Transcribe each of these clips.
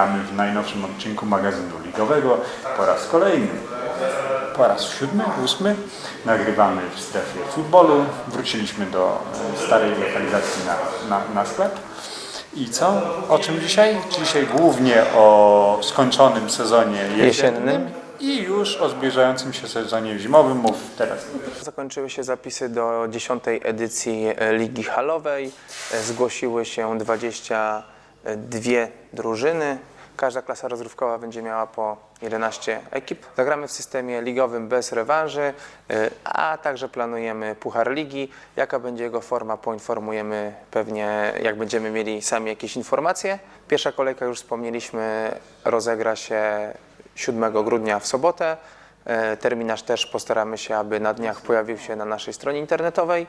Witamy w najnowszym odcinku magazynu ligowego po raz kolejny. Po raz siódmy, ósmy. Nagrywamy w strefie futbolu. Wróciliśmy do e, starej lokalizacji na, na, na sklep. I co? O czym dzisiaj? Dzisiaj głównie o skończonym sezonie jesiennym, Jesiennym. i już o zbliżającym się sezonie zimowym. Mów teraz. Zakończyły się zapisy do 10 edycji e, Ligi Halowej. E, Zgłosiły się 22 drużyny. Każda klasa rozgrywkowa będzie miała po 11 ekip. Zagramy w systemie ligowym bez rewanży, e, a także planujemy Puchar Ligi. Jaka będzie jego forma, poinformujemy pewnie, jak będziemy mieli sami jakieś informacje. Pierwsza kolejka, już wspomnieliśmy, rozegra się 7 grudnia w sobotę. E, Terminarz też postaramy się, aby na dniach pojawił się na naszej stronie internetowej.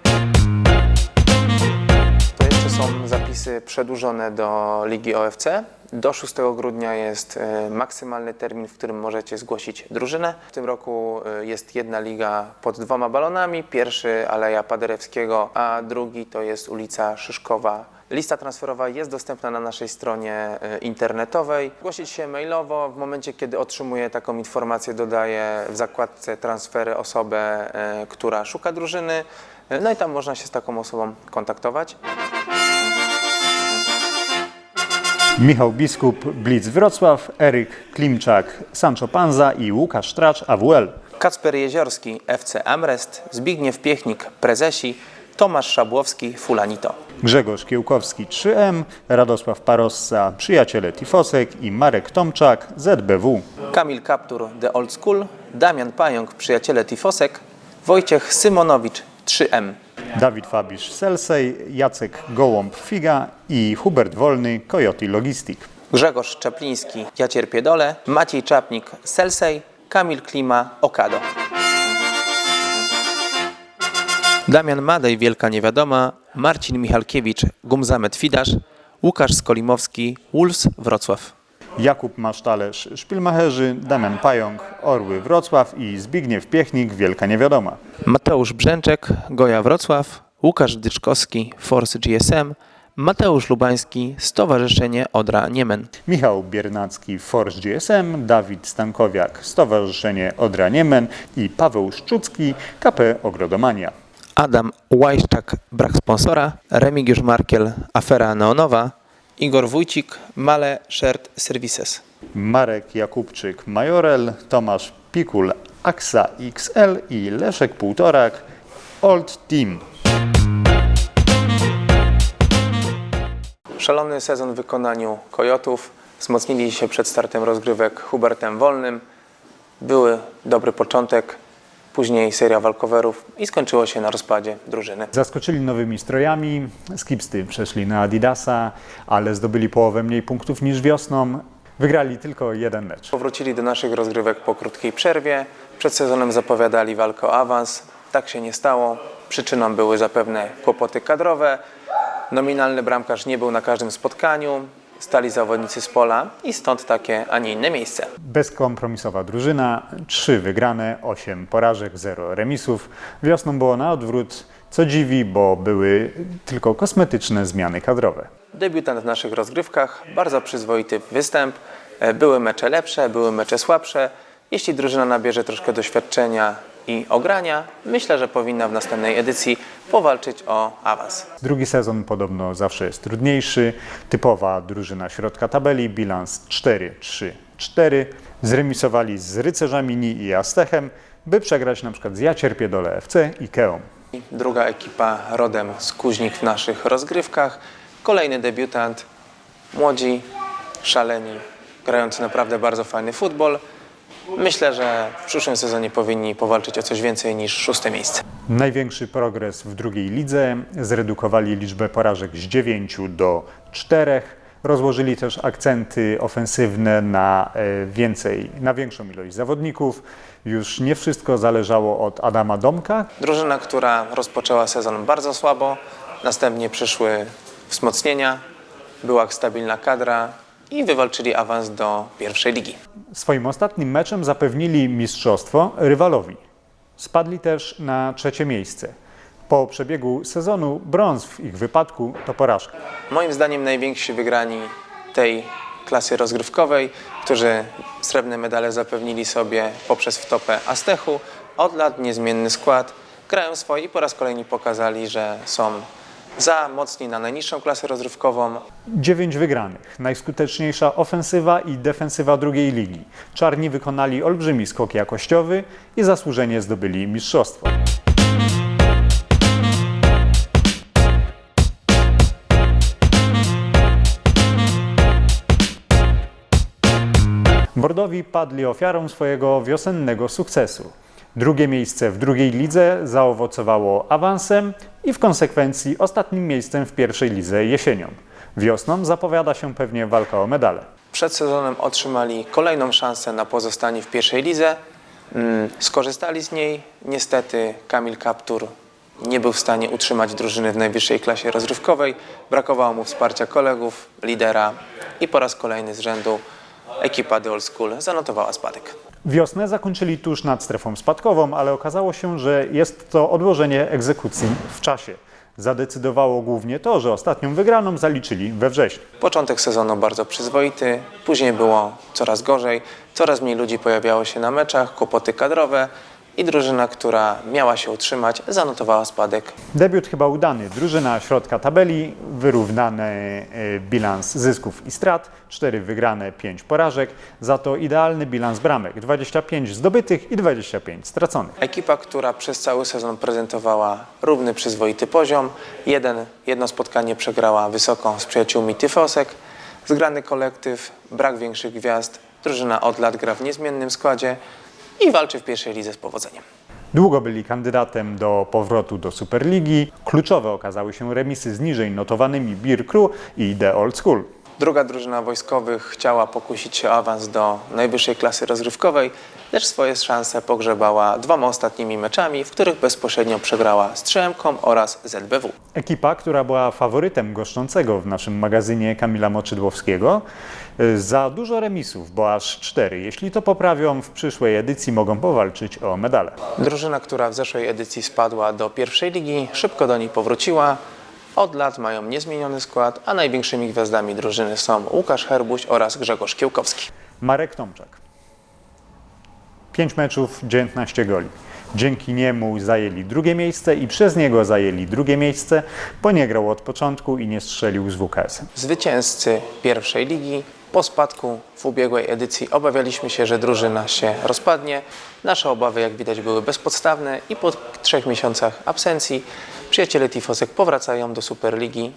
Są zapisy przedłużone do Ligi OFC. Do 6 grudnia jest e, maksymalny termin, w którym możecie zgłosić drużynę. W tym roku e, jest jedna liga pod dwoma balonami. Pierwszy Aleja Paderewskiego, a drugi to jest ulica Szyszkowa. Lista transferowa jest dostępna na naszej stronie e, internetowej. Zgłosić się mailowo. W momencie, kiedy otrzymuję taką informację, dodaję w zakładce transfery osobę, która szuka drużyny. No i tam można się z taką osobą kontaktować. Michał Biskup, Blitz Wrocław, Eryk Klimczak, Sancho Panza i Łukasz Tracz, AWL. Kacper Jeziorski, FC Amrest, Zbigniew Piechnik, Prezesi, Tomasz Szabłowski, Fulanito. Grzegorz Kiełkowski 3M, Radosław Parossa, Przyjaciele Tifosek i Marek Tomczak, ZBW. Kamil Kaptur, The Old School, Damian Pająk, Przyjaciele Tifosek, Wojciech Symonowicz, 3M. Dawid Fabisz Selsej, Jacek Gołąb Figa i Hubert Wolny, Coyote Logistic. Grzegorz Czapliński, Ja Cierpię Dole, Maciej Czapnik, Selsej, Kamil Klima, Okado. Damian Madej, Wielka Niewiadoma, Marcin Michalkiewicz, Gumzamet Fidasz, Łukasz Skolimowski, Wolves Wrocław. Jakub Masztalerz, Szpilmacherzy, Damian Pająk, Orły Wrocław i Zbigniew Piechnik, Wielka Niewiadoma. Mateusz Brzęczek, Goja Wrocław, Łukasz Dyczkowski, Force GSM, Mateusz Lubański, Stowarzyszenie Odra Niemen. Michał Biernacki, Force GSM, Dawid Stankowiak, Stowarzyszenie Odra Niemen i Paweł Szczucki, KP Ogrodomania. Adam Łajszczak, brak sponsora, Remigiusz Markiel, afera neonowa, Igor Wójcik, Male Shared Services. Marek Jakubczyk, Majorel, Tomasz Pikul, Aksa XL i Leszek Półtorak, Old Team. Szalony sezon w wykonaniu Kojotów. Wzmocnili się przed startem rozgrywek Hubertem Wolnym. Były dobry początek, później seria walkowerów i skończyło się na rozpadzie drużyny. Zaskoczyli nowymi strojami, skipsty przeszli na Adidasa, ale zdobyli połowę mniej punktów niż wiosną. Wygrali tylko jeden mecz. Powrócili do naszych rozgrywek po krótkiej przerwie. Przed sezonem zapowiadali walkę o awans. Tak się nie stało. Przyczyną były zapewne kłopoty kadrowe. Nominalny bramkarz nie był na każdym spotkaniu. Stali zawodnicy z pola i stąd takie, a nie inne miejsce. Bezkompromisowa drużyna, trzy wygrane, osiem porażek, zero remisów. Wiosną było na odwrót, co dziwi, bo były tylko kosmetyczne zmiany kadrowe. Debiutant w naszych rozgrywkach, bardzo przyzwoity występ. E, Były mecze lepsze, były mecze słabsze. Jeśli drużyna nabierze troszkę doświadczenia i ogrania, myślę, że powinna w następnej edycji powalczyć o awans. Drugi sezon podobno zawsze jest trudniejszy. Typowa drużyna środka tabeli, bilans 4-3-4. Zremisowali z Rycerzami Ni i Astechem, by przegrać na przykład z Ja Cierpię Dole FC i Keą. Druga ekipa rodem z Kuźnik w naszych rozgrywkach. Kolejny debiutant, młodzi, szaleni, grający naprawdę bardzo fajny futbol. Myślę, że w przyszłym sezonie powinni powalczyć o coś więcej niż szóste miejsce. Największy progres w drugiej lidze. Zredukowali liczbę porażek z 9 do 4. Rozłożyli też akcenty ofensywne na e, więcej, na większą ilość zawodników. Już nie wszystko zależało od Adama Domka, Drużyna, która rozpoczęła sezon bardzo słabo, następnie przyszły wzmocnienia, była stabilna kadra i wywalczyli awans do pierwszej ligi. Swoim ostatnim meczem zapewnili mistrzostwo rywalowi. Spadli też na trzecie miejsce. Po przebiegu sezonu brąz w ich wypadku to porażka. Moim zdaniem najwięksi wygrani tej klasy rozgrywkowej, którzy srebrne medale zapewnili sobie poprzez wtopę Astechu. Od lat niezmienny skład, grają swoje i po raz kolejny pokazali, że są za mocni na najniższą klasę rozrywkową, Dziewięć wygranych, najskuteczniejsza ofensywa i defensywa drugiej ligi. Czarni wykonali olbrzymi skok jakościowy i zasłużenie zdobyli mistrzostwo. Bordowi padli ofiarą swojego wiosennego sukcesu. Drugie miejsce w drugiej lidze zaowocowało awansem i w konsekwencji ostatnim miejscem w pierwszej lidze jesienią. Wiosną zapowiada się pewnie walka o medale. Przed sezonem otrzymali kolejną szansę na pozostanie w pierwszej lidze. Mm, Skorzystali z niej. Niestety Kamil Kaptur nie był w stanie utrzymać drużyny w najwyższej klasie rozrywkowej. Brakowało mu wsparcia kolegów, lidera i po raz kolejny z rzędu ekipa The Old School zanotowała spadek. Wiosnę zakończyli tuż nad strefą spadkową, ale okazało się, że jest to odłożenie egzekucji w czasie. Zadecydowało głównie to, że ostatnią wygraną zaliczyli we wrześniu. Początek sezonu bardzo przyzwoity, później było coraz gorzej, coraz mniej ludzi pojawiało się na meczach, kłopoty kadrowe i drużyna, która miała się utrzymać, zanotowała spadek. Debiut chyba udany. Drużyna środka tabeli, wyrównany e, bilans zysków i strat, 4 wygrane, 5 porażek, za to idealny bilans bramek, 25 zdobytych i 25 straconych. Ekipa, która przez cały sezon prezentowała równy, przyzwoity poziom. Jeden, jedno spotkanie przegrała wysoko z przyjaciółmi Tyfosek. Zgrany kolektyw, brak większych gwiazd. Drużyna od lat gra w niezmiennym składzie i walczy w pierwszej lidze z powodzeniem. Długo byli kandydatem do powrotu do Superligi. Kluczowe okazały się remisy z niżej notowanymi Beer Crew i The Old School. Druga drużyna wojskowych chciała pokusić się o awans do najwyższej klasy rozrywkowej, lecz swoje szanse pogrzebała dwoma ostatnimi meczami, w których bezpośrednio przegrała z Trzemką oraz ZBW. Ekipa, która była faworytem goszczącego w naszym magazynie Kamila Moczydłowskiego, y, za dużo remisów, bo aż cztery. Jeśli to poprawią, w przyszłej edycji mogą powalczyć o medale. Drużyna, która w zeszłej edycji spadła do pierwszej ligi, szybko do niej powróciła. Od lat mają niezmieniony skład, a największymi gwiazdami drużyny są Łukasz Herbuś oraz Grzegorz Kiełkowski. Marek Tomczak. 5 meczów, 19 goli. Dzięki niemu zajęli drugie miejsce i przez niego zajęli drugie miejsce, bo nie grał od początku i nie strzelił z WKS. Zwycięzcy pierwszej ligi. Po spadku w ubiegłej edycji obawialiśmy się, że drużyna się rozpadnie. Nasze obawy, jak widać, były bezpodstawne i po trzech miesiącach absencji przyjaciele Tifosek powracają do Superligi.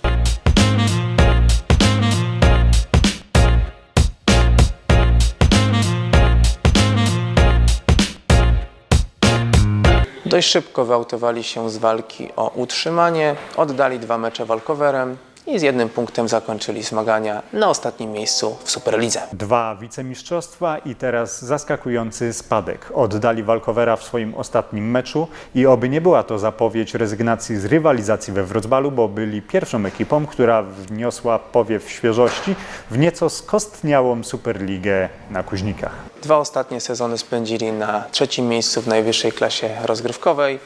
Dość szybko wyautowali się z walki o utrzymanie, oddali dwa mecze walkowerem i z jednym punktem zakończyli zmagania na ostatnim miejscu w Superlidze. Dwa wicemistrzostwa i teraz zaskakujący spadek. Oddali walkowera w swoim ostatnim meczu i oby nie była to zapowiedź rezygnacji z rywalizacji we Wrocławiu, bo byli pierwszą ekipą, która wniosła powiew świeżości w nieco skostniałą Superligę na Kuźnikach. Dwa ostatnie sezony spędzili na trzecim miejscu w najwyższej klasie rozgrywkowej.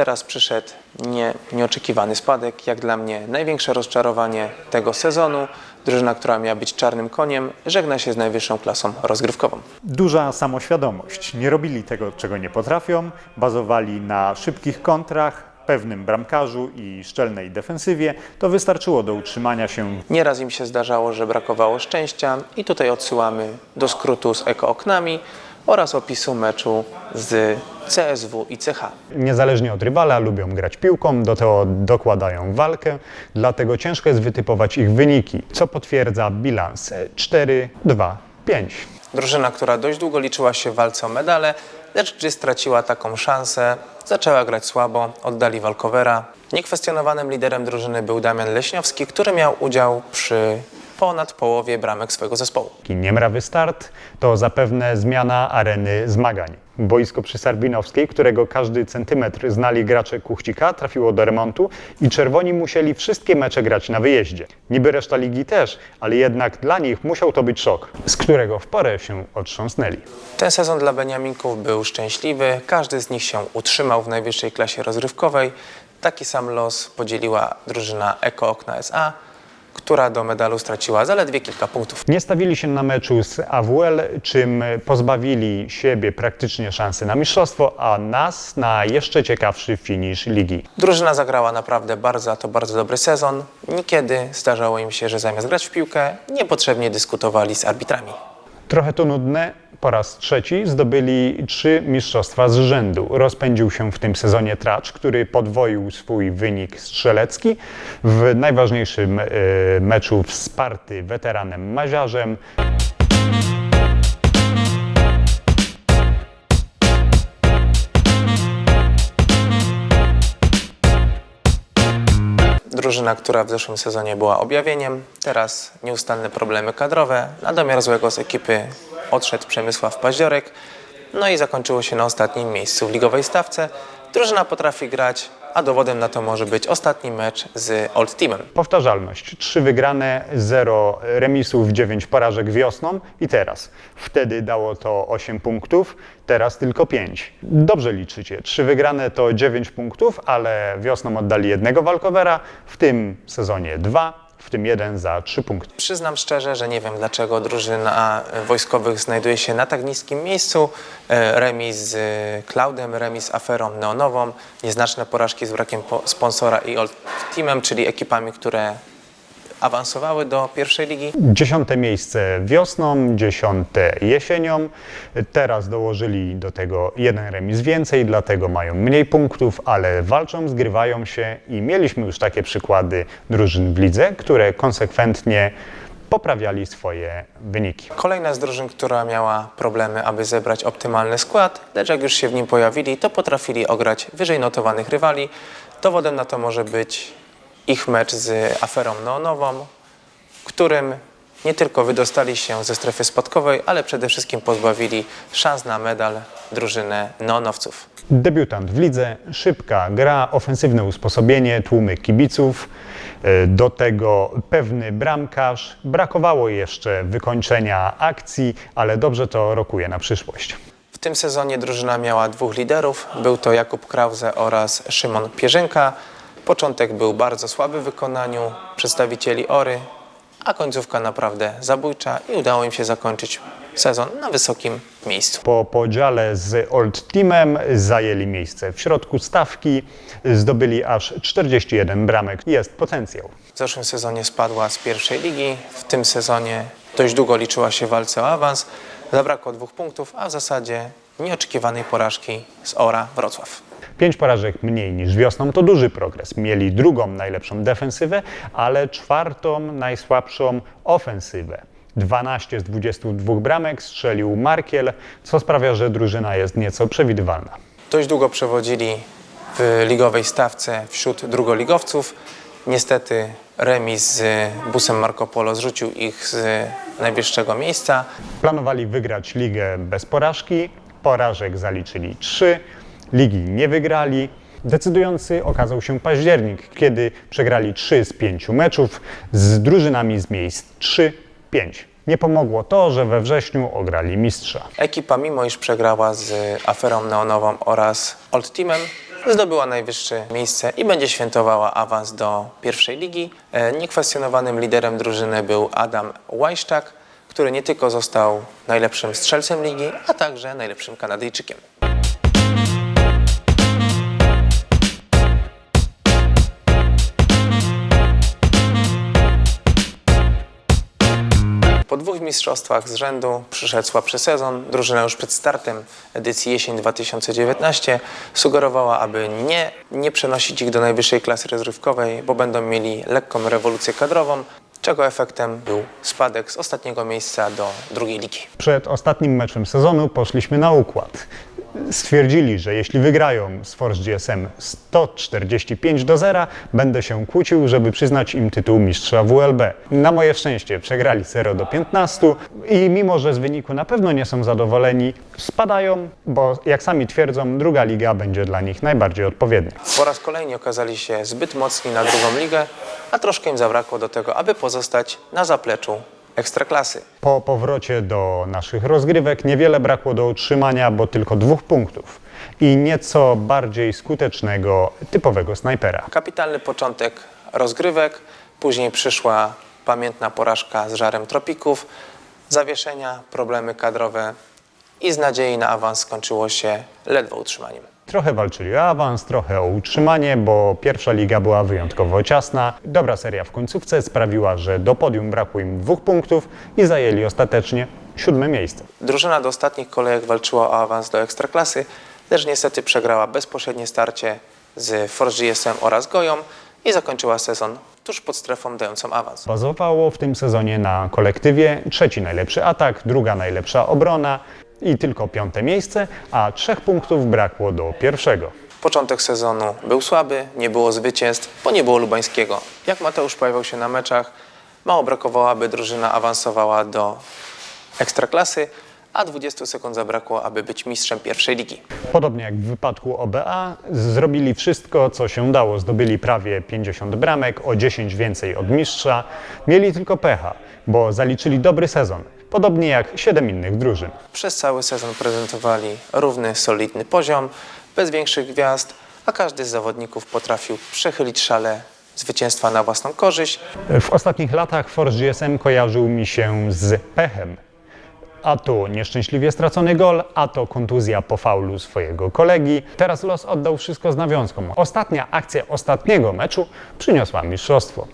Teraz przyszedł nie, nieoczekiwany spadek. Jak dla mnie największe rozczarowanie tego sezonu. Drużyna, która miała być czarnym koniem, żegna się z najwyższą klasą rozgrywkową. Duża samoświadomość. Nie robili tego, czego nie potrafią, bazowali na szybkich kontrach, pewnym bramkarzu i szczelnej defensywie. To wystarczyło do utrzymania się Nieraz im się zdarzało, że brakowało szczęścia i tutaj odsyłamy do skrótu z ekooknami oraz opisu meczu z CSW i CH. Niezależnie od rywala lubią grać piłką, do tego dokładają walkę, dlatego ciężko jest wytypować ich wyniki, co potwierdza bilans 4, 2, 5. Drużyna, która dość długo liczyła się w walce o medale, lecz gdy straciła taką szansę, zaczęła grać słabo, oddali walkowera. Niekwestionowanym liderem drużyny był Damian Leśniowski, który miał udział przy ponad połowie bramek swojego zespołu. Niemrawy start to zapewne zmiana areny zmagań. Boisko przy Sarbinowskiej, którego każdy centymetr znali gracze Kuchcika, trafiło do remontu i czerwoni musieli wszystkie mecze grać na wyjeździe. Niby reszta ligi też, ale jednak dla nich musiał to być szok, z którego w porę się otrząsnęli. Ten sezon dla Beniaminków był szczęśliwy. Każdy z nich się utrzymał w najwyższej klasie rozrywkowej. Taki sam los podzieliła drużyna Eko Okna SA, która do medalu straciła zaledwie kilka punktów. Nie stawili się na meczu z AWL, czym pozbawili siebie praktycznie szansy na mistrzostwo, a nas na jeszcze ciekawszy finisz ligi. Drużyna zagrała naprawdę bardzo, a to bardzo dobry sezon. Niekiedy zdarzało im się, że zamiast grać w piłkę, niepotrzebnie dyskutowali z arbitrami. Trochę to nudne. Po raz trzeci zdobyli trzy mistrzostwa z rzędu. Rozpędził się w tym sezonie Tracz, który podwoił swój wynik strzelecki w najważniejszym e, meczu wsparty weteranem Maziarzem. Drużyna, która w zeszłym sezonie była objawieniem, teraz nieustanne problemy kadrowe. Na domiar złego z ekipy odszedł Przemysław Paździorek. No i zakończyło się na ostatnim miejscu w ligowej stawce. Drużyna potrafi grać, a dowodem na to może być ostatni mecz z Old Teamem. Powtarzalność. Trzy wygrane, zero remisów, dziewięć porażek wiosną i teraz. Wtedy dało to 8 punktów, teraz tylko 5. Dobrze liczycie. Trzy wygrane to 9 punktów, ale wiosną oddali jednego walkowera, w tym sezonie dwa, w tym jeden za 3 punkty. Przyznam szczerze, że nie wiem dlaczego drużyna wojskowych znajduje się na tak niskim miejscu. E, Remis z e, Cloudem, remis z aferą neonową, nieznaczne porażki z brakiem po- sponsora i Old Teamem, czyli ekipami, które awansowały do pierwszej ligi. Dziesiąte miejsce wiosną, dziesiąte jesienią. Teraz dołożyli do tego jeden remis więcej, dlatego mają mniej punktów, ale walczą, zgrywają się i mieliśmy już takie przykłady drużyn w lidze, które konsekwentnie poprawiali swoje wyniki. Kolejna z drużyn, która miała problemy, aby zebrać optymalny skład, lecz jak już się w nim pojawili, to potrafili ograć wyżej notowanych rywali. Dowodem na to może być ich mecz z aferą neonową, którym nie tylko wydostali się ze strefy spadkowej, ale przede wszystkim pozbawili szans na medal drużynę neonowców. Debiutant w lidze, szybka gra, ofensywne usposobienie, tłumy kibiców, e, do tego pewny bramkarz. Brakowało jeszcze wykończenia akcji, ale dobrze to rokuje na przyszłość. W tym sezonie drużyna miała dwóch liderów. Był to Jakub Krause oraz Szymon Pierzynka. Początek był bardzo słaby w wykonaniu przedstawicieli Ory, a końcówka naprawdę zabójcza i udało im się zakończyć sezon na wysokim miejscu. Po podziale z Old Teamem zajęli miejsce w środku stawki, zdobyli aż 41 bramek. Jest potencjał. W zeszłym sezonie spadła z pierwszej ligi, w tym sezonie dość długo liczyła się w walce o awans. Zabrakło dwóch punktów, a w zasadzie nieoczekiwanej porażki z Ora Wrocław. Pięć porażek mniej niż wiosną to duży progres. Mieli drugą najlepszą defensywę, ale czwartą najsłabszą ofensywę. 12 z 22 bramek strzelił Markiel, co sprawia, że drużyna jest nieco przewidywalna. Dość długo przewodzili w ligowej stawce wśród drugoligowców. Niestety remis z busem Marco Polo zrzucił ich z najwyższego miejsca. Planowali wygrać ligę bez porażki, porażek zaliczyli 3, ligi nie wygrali. Decydujący okazał się październik, kiedy przegrali 3 z 5 meczów z drużynami z miejsc 3-5. Nie pomogło to, że we wrześniu ograli mistrza. Ekipa, mimo iż przegrała z aferą neonową oraz Old Teamem, zdobyła najwyższe miejsce i będzie świętowała awans do pierwszej ligi. E, Niekwestionowanym liderem drużyny był Adam Łajszczak, który nie tylko został najlepszym strzelcem ligi, a także najlepszym Kanadyjczykiem. Dwóch mistrzostwach z rzędu przyszedł słabszy sezon. Drużyna już przed startem edycji jesień 2019 sugerowała, aby nie, nie przenosić ich do najwyższej klasy rozrywkowej, bo będą mieli lekką rewolucję kadrową, czego efektem był spadek z ostatniego miejsca do drugiej ligi. Przed ostatnim meczem sezonu poszliśmy na układ. Stwierdzili, że jeśli wygrają z Force GSM 145 do 0, będę się kłócił, żeby przyznać im tytuł mistrza WLB. Na moje szczęście przegrali 0 do 15 i mimo, że z wyniku na pewno nie są zadowoleni, spadają, bo jak sami twierdzą, druga liga będzie dla nich najbardziej odpowiednia. Po raz kolejny okazali się zbyt mocni na drugą ligę, a troszkę im zabrakło do tego, aby pozostać na zapleczu ekstraklasy. Po powrocie do naszych rozgrywek niewiele brakło do utrzymania, bo tylko dwóch punktów i nieco bardziej skutecznego typowego snajpera. Kapitalny początek rozgrywek, później przyszła pamiętna porażka z żarem tropików, zawieszenia, problemy kadrowe i z nadziei na awans skończyło się ledwo utrzymaniem. Trochę walczyli o awans, trochę o utrzymanie, bo pierwsza liga była wyjątkowo ciasna. Dobra seria w końcówce sprawiła, że do podium brakło im dwóch punktów i zajęli ostatecznie siódme miejsce. Drużyna do ostatnich kolejek walczyła o awans do Ekstraklasy, lecz niestety przegrała bezpośrednie starcie z Forge GSM oraz Goją i zakończyła sezon tuż pod strefą dającą awans. Bazowało w tym sezonie na kolektywie trzeci najlepszy atak, druga najlepsza obrona i tylko piąte miejsce, a trzech punktów brakło do pierwszego. Początek sezonu był słaby, nie było zwycięstw, bo nie było Lubańskiego. Jak Mateusz pojawiał się na meczach, mało brakowało, aby drużyna awansowała do Ekstraklasy, a 20 sekund zabrakło, aby być mistrzem pierwszej ligi. Podobnie jak w wypadku OBA, zrobili wszystko, co się dało. Zdobyli prawie 50 bramek, o 10 więcej od mistrza. Mieli tylko pecha, bo zaliczyli dobry sezon, podobnie jak 7 innych drużyn. Przez cały sezon prezentowali równy, solidny poziom, bez większych gwiazd, a każdy z zawodników potrafił przechylić szale zwycięstwa na własną korzyść. W ostatnich latach Force GSM kojarzył mi się z pechem. A to nieszczęśliwie stracony gol, a to kontuzja po faulu swojego kolegi. Teraz los oddał wszystko z nawiązką. Ostatnia akcja ostatniego meczu przyniosła mistrzostwo.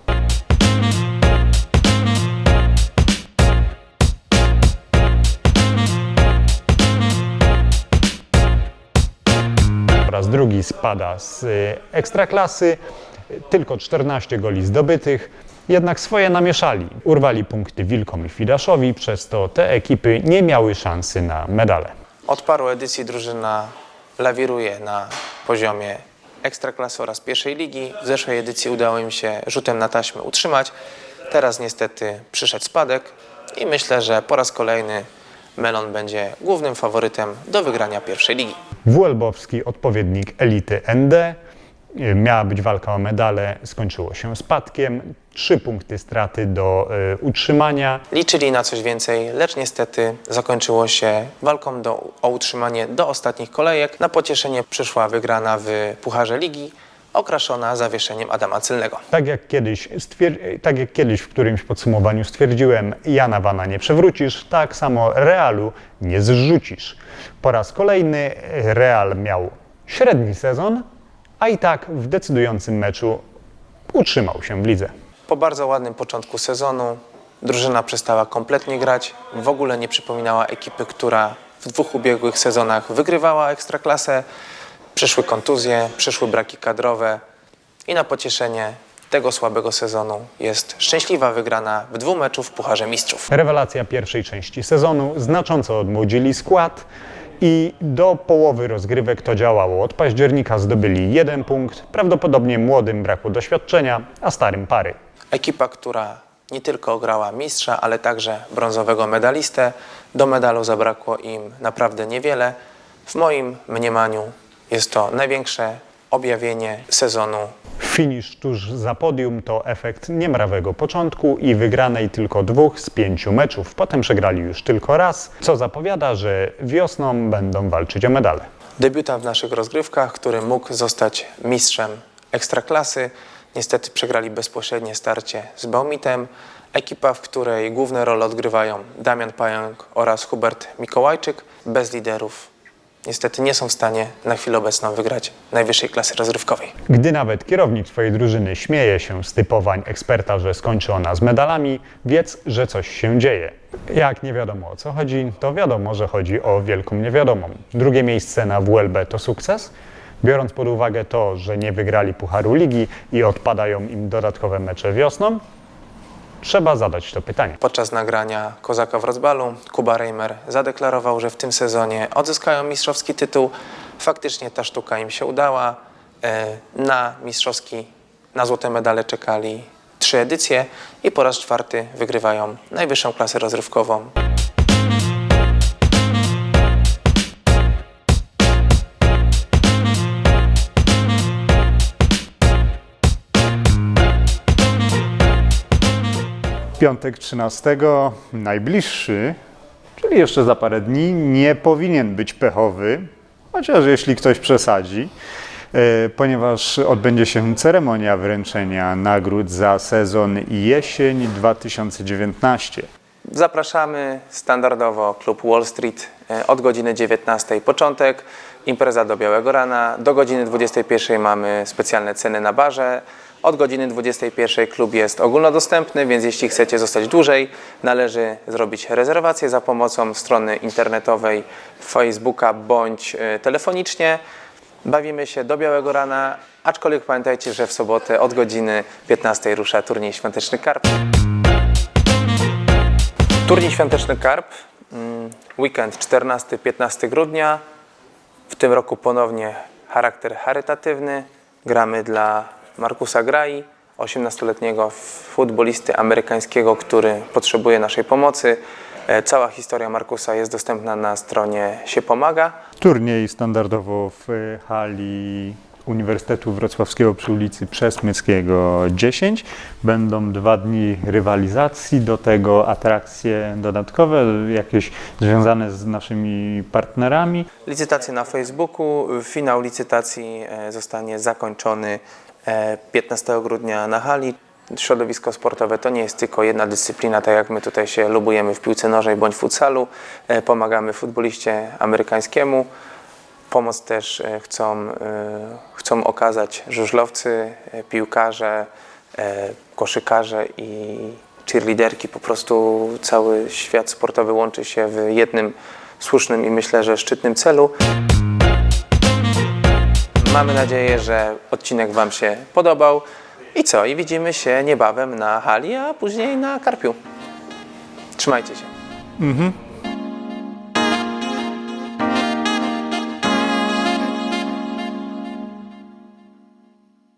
Raz drugi spada z y, ekstraklasy, tylko 14 goli zdobytych, jednak swoje namieszali. Urwali punkty Wilkom i Fidaszowi, przez to te ekipy nie miały szansy na medale. Od paru edycji drużyna lawiruje na poziomie Ekstraklasy oraz pierwszej ligi. W zeszłej edycji udało im się rzutem na taśmę utrzymać. Teraz niestety przyszedł spadek i myślę, że po raz kolejny Melon będzie głównym faworytem do wygrania pierwszej ligi. WLB-owski odpowiednik elity ND. Y, Miała być walka o medale, skończyło się spadkiem. Trzy punkty straty do y, utrzymania. Liczyli na coś więcej, lecz niestety zakończyło się walką do, o utrzymanie do ostatnich kolejek. Na pocieszenie przyszła wygrana w Pucharze Ligi, okraszona zawieszeniem Adama Cylnego. Tak jak, kiedyś tak jak kiedyś w którymś podsumowaniu stwierdziłem, Jana Wana nie przewrócisz, tak samo Realu nie zrzucisz. Po raz kolejny Real miał średni sezon, a i tak w decydującym meczu utrzymał się w lidze. Po bardzo ładnym początku sezonu drużyna przestała kompletnie grać. W ogóle nie przypominała ekipy, która w dwóch ubiegłych sezonach wygrywała ekstraklasę. Przyszły kontuzje, przyszły braki kadrowe i na pocieszenie tego słabego sezonu jest szczęśliwa wygrana w dwóch meczów w Pucharze Mistrzów. Rewelacja pierwszej części sezonu, znacząco odmłodzili skład i do połowy rozgrywek to działało. Od października zdobyli jeden punkt, prawdopodobnie młodym brakło doświadczenia, a starym pary. Ekipa, która nie tylko ograła mistrza, ale także brązowego medalistę. Do medalu zabrakło im naprawdę niewiele. W moim mniemaniu jest to największe objawienie sezonu Finisz tuż za podium to efekt niemrawego początku i wygranej tylko dwóch z pięciu meczów. Potem przegrali już tylko raz, co zapowiada, że wiosną będą walczyć o medale. Debiutant w naszych rozgrywkach, który mógł zostać mistrzem ekstraklasy. Niestety przegrali bezpośrednie starcie z Baumitem. Ekipa, w której główne role odgrywają Damian Pająk oraz Hubert Mikołajczyk, bez liderów. Niestety nie są w stanie na chwilę obecną wygrać najwyższej klasy rozrywkowej. Gdy nawet kierownik swojej drużyny śmieje się z typowań eksperta, że skończy ona z medalami, wiedz, że coś się dzieje. Jak nie wiadomo o co chodzi, to wiadomo, że chodzi o wielką niewiadomą. Drugie miejsce na WLB to sukces? Biorąc pod uwagę to, że nie wygrali Pucharu Ligi i odpadają im dodatkowe mecze wiosną, trzeba zadać to pytanie. Podczas nagrania Kozaka w Rozbalu Kuba Reimer zadeklarował, że w tym sezonie odzyskają mistrzowski tytuł. Faktycznie ta sztuka im się udała. E, Na mistrzowski, na złote medale czekali trzy edycje i po raz czwarty wygrywają najwyższą klasę rozrywkową. Piątek 13, najbliższy, czyli jeszcze za parę dni, nie powinien być pechowy, chociaż jeśli ktoś przesadzi. e, ponieważ odbędzie się ceremonia wręczenia nagród za sezon jesień 2019. Zapraszamy standardowo klub Wall Street e, od godziny 19 początek, impreza do białego rana, do godziny 21 mamy specjalne ceny na barze. Od godziny 21 klub jest ogólnodostępny, więc jeśli chcecie zostać dłużej, należy zrobić rezerwację za pomocą strony internetowej Facebooka bądź e, telefonicznie. Bawimy się do białego rana, aczkolwiek pamiętajcie, że w sobotę od godziny 15 rusza turniej Świąteczny Karp. Turniej Świąteczny Karp, mm, weekend 14-15 grudnia. W tym roku ponownie charakter charytatywny. Gramy dla Markusa Grai, 18-letniego futbolisty amerykańskiego, który potrzebuje naszej pomocy. E, Cała historia Markusa jest dostępna na stronie się pomaga. Turniej standardowo w hali Uniwersytetu Wrocławskiego przy ulicy Przesmyckiego 10. Będą dwa dni rywalizacji, do tego atrakcje dodatkowe, jakieś związane z naszymi partnerami. Licytacje na Facebooku. Finał licytacji e, zostanie zakończony 15 grudnia na hali. Środowisko sportowe to nie jest tylko jedna dyscyplina, tak jak my tutaj się lubujemy w piłce nożnej bądź futsalu. E, Pomagamy futboliście amerykańskiemu. Pomoc też e, chcą, e, chcą okazać żużlowcy, e, piłkarze, e, koszykarze i cheerleaderki. Po prostu cały świat sportowy łączy się w jednym słusznym i myślę, że szczytnym celu. Mamy nadzieję, że odcinek Wam się podobał. I co? I widzimy się niebawem na hali, a później na Karpiu. Trzymajcie się. Mhm.